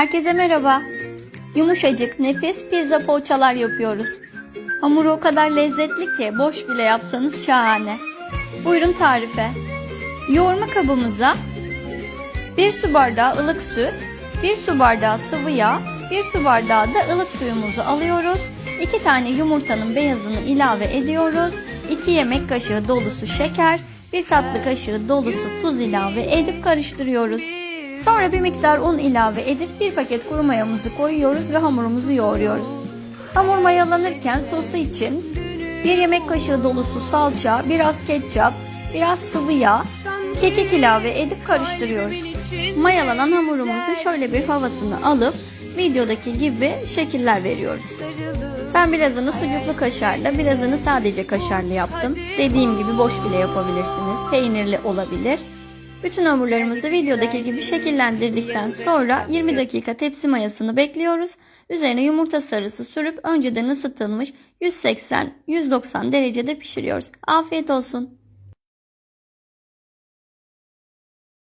Herkese merhaba. Yumuşacık, nefis pizza poğaçalar yapıyoruz. Hamuru o kadar lezzetli ki boş bile yapsanız şahane. Buyurun tarife. Yoğurma kabımıza 1 su bardağı ılık süt, 1 su bardağı sıvı yağ, 1 su bardağı da ılık suyumuzu alıyoruz. 2 tane yumurtanın beyazını ilave ediyoruz. 2 yemek kaşığı dolusu şeker, 1 tatlı kaşığı dolusu tuz ilave edip karıştırıyoruz. Sonra bir miktar un ilave edip bir paket kuru mayamızı koyuyoruz ve hamurumuzu yoğuruyoruz. Hamur mayalanırken sosu için 1 yemek kaşığı dolusu salça, biraz ketçap, biraz sıvı yağ, kekik ilave edip karıştırıyoruz. Mayalanan hamurumuzun şöyle bir havasını alıp videodaki gibi şekiller veriyoruz. Ben birazını sucuklu kaşarla, birazını sadece kaşarlı yaptım. Dediğim gibi boş bile yapabilirsiniz. Peynirli olabilir. Bütün hamurlarımızı videodaki gibi şekillendirdikten sonra 20 dakika tepsi mayasını bekliyoruz. Üzerine yumurta sarısı sürüp önceden ısıtılmış 180-190 derecede pişiriyoruz. Afiyet olsun.